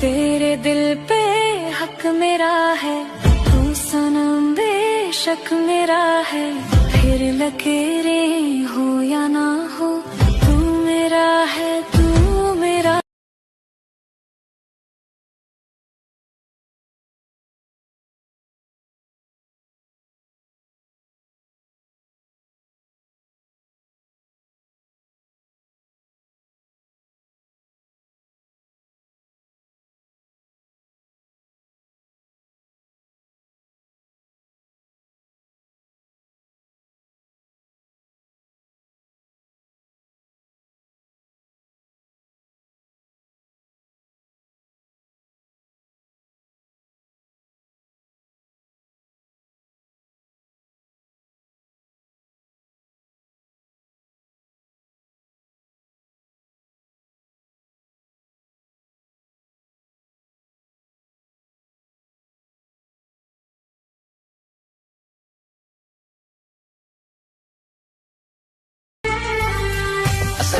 तेरे दिल पे हक मेरा है तू सनम बेशक मेरा है फिर लकेरे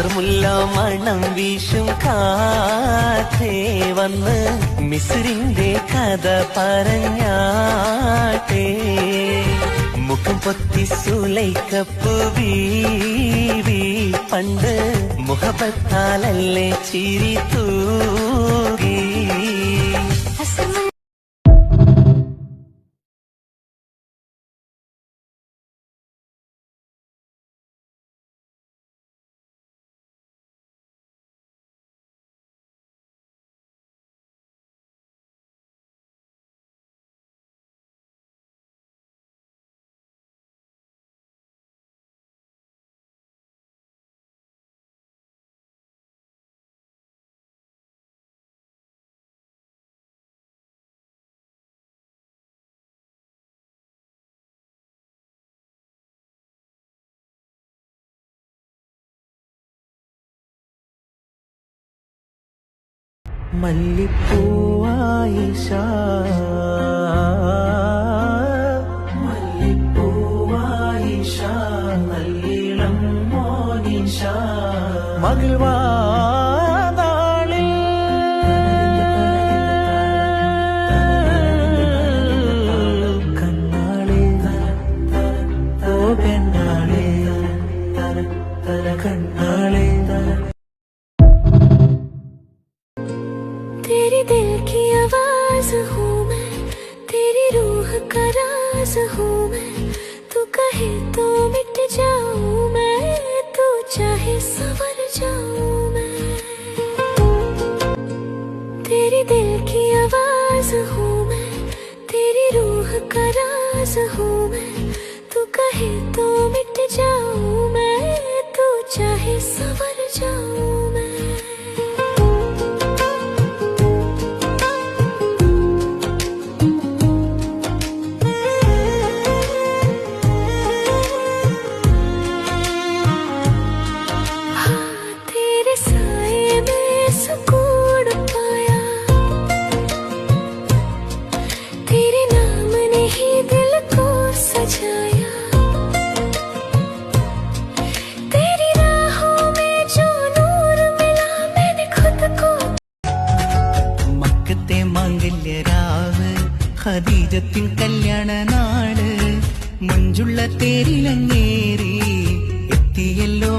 അസർമുല്ല മണം വീശും കാറ്റേ വന്ന് മിസ്രിന്റെ കഥ പറഞ്ഞാട്ടേ. മുഖം പൊത്തി സുലൈക്കപ്പു വീവി പണ്ട് മുഖപത്താലല്ലേ ചിരി തൂകി മല്ലിപ്പൂവായിഷ 似乎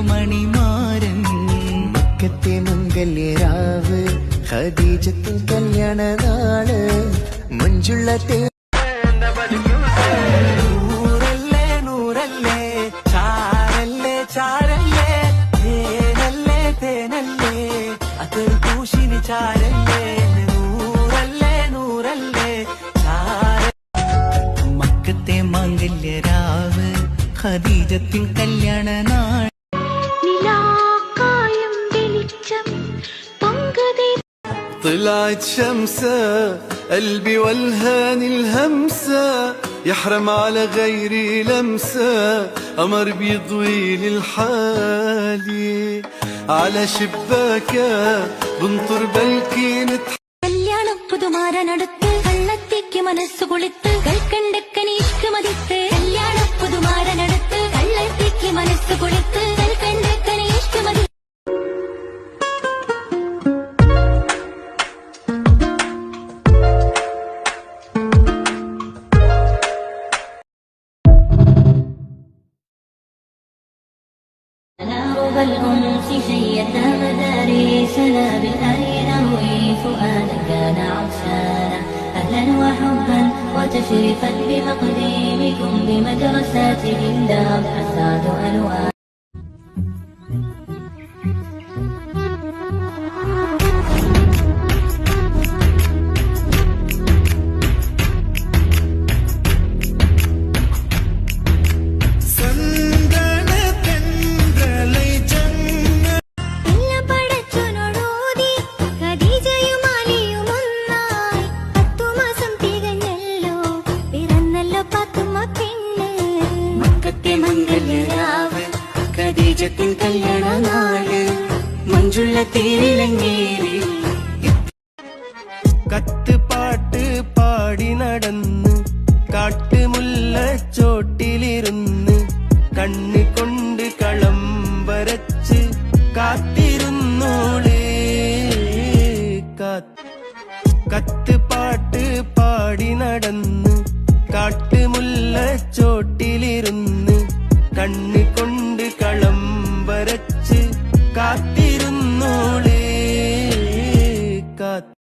മണിമാരൻ മക്കത്തെ മംഗല്യരാവ് ഹദീജത്തിൻ കല്യാണ നാൾ മഞ്ജുള്ള നൂറല്ലേ നൂറല്ലേ ചാരല്ലേ ചാരല്ലേ തേനല്ലേ തേനല്ലേ അതൊരു കൂശിന് ചാരല്ലേ നൂറല്ലേ നൂറല്ലേ മക്കത്തെ മാംഗല്യരാവ് ഖദീജത്തിൻ കല്യാണ നാൾ طلعت شمسة قلبي والهاني الهمسة يحرم على غيري لمسة قمر بيضوي للحالي على شباكة بنطر بلكي نتح കല്യാണം പുതുമാരനടുത്ത് കള്ളത്തേക്ക് മനസ്സു കുളിത്ത് കൽക്കണ്ടക്കനീഷ്ക്ക് മതിത്ത് കല്യാണം فوق الأنس شية مدارسنا بالآي نروي فؤادا كان عطشانا أهلا وحبا وتشريفا بمقديمكم بمدرسات الله أسعد ألوان ഖദീജത്തിൻ കല്യാണ നാൾ മഞ്ജുള്ള തേരിലങ്ങേറി കാത്തിരുന്നോളേ കാത്ത്.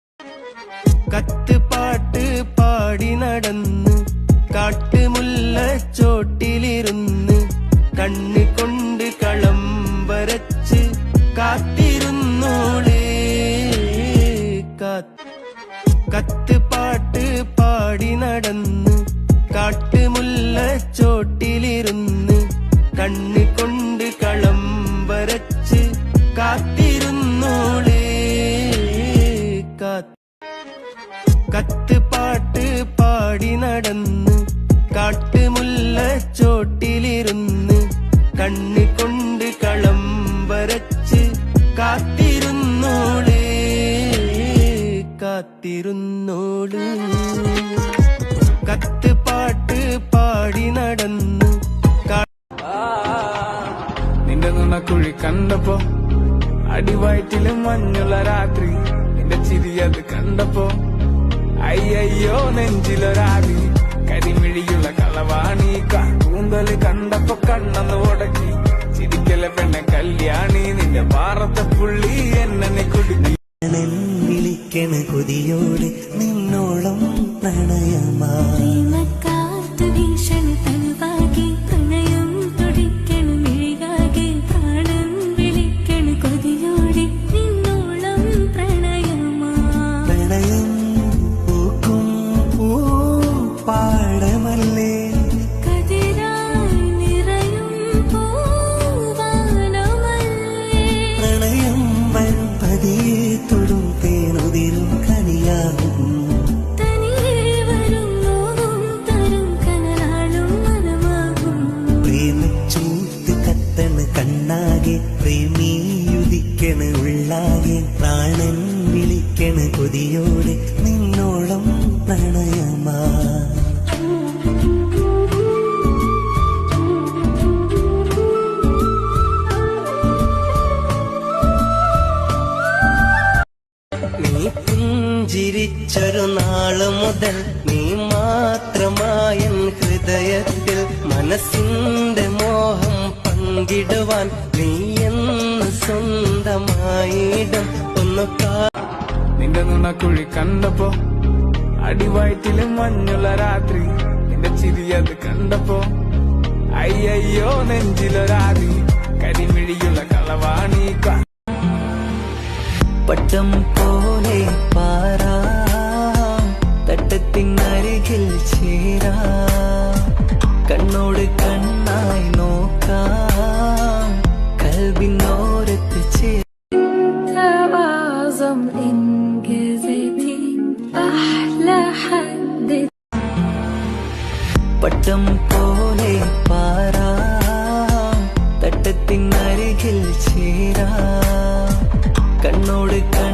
പാട്ട് പാടി നടന്ന് കാട്ടുമുല്ല ചോട്ടിലിരുന്ന് കണ്ണ് കൊണ്ട് കളം വരച്ച് കാത്തിരുന്നോളേ കത്ത് പാട്ട് പാടി നടന്ന് കുഴി കണ്ടപ്പോ? അടിവയറ്റിലും മഞ്ഞുള്ള രാത്രി. നിന്റെ ചിരി അത് കണ്ടപ്പോ? അയ്യയ്യോ നെഞ്ചിലൊരാവി കരിമിഴിയുള്ള കളവാണി കൂന്തൽ കണ്ടപ്പോ കണ്ണന്ന് ഉടക്കി ചിരിക്കല പെണ്ണ കല്യാണി. നിന്റെ പാറത്തെ പുള്ളി എന്നെ കുടുങ്ങി. വിളിക്കണ കൊതിയോട് നിന്നോളം പ്രണയമാ. വീശണ കൊതിയോടെ നിന്നോളം പ്രണയമാ. നീ പുഞ്ചിരിച്ചൊരു നാൾ മുതൽ നീ മാത്രമായൻ ഹൃദയത്തിൽ മനസ്സിന്റെ മോഹം പങ്കിടുവാൻ നീ എന്ന് സ്വന്തമായിടം. ഒന്ന് കാ നുണക്കുഴി കണ്ടപ്പോ അടിവയറ്റിൽ മഞ്ഞുള്ള രാത്രി. നിന്റെ ചിരി അത് കണ്ടപ്പോ അയ്യയ്യോ നെഞ്ചിലൊരാതി. കരിമിഴിയുള്ള കളവാണി പട്ടം പോലെ പാറാം. തട്ടത്തിനരികിൽ ചേരാ. പോലെ പാറാ തട്ടത്തിനരികിൽ ചേരാ. കണ്ണോട് കണ്ണ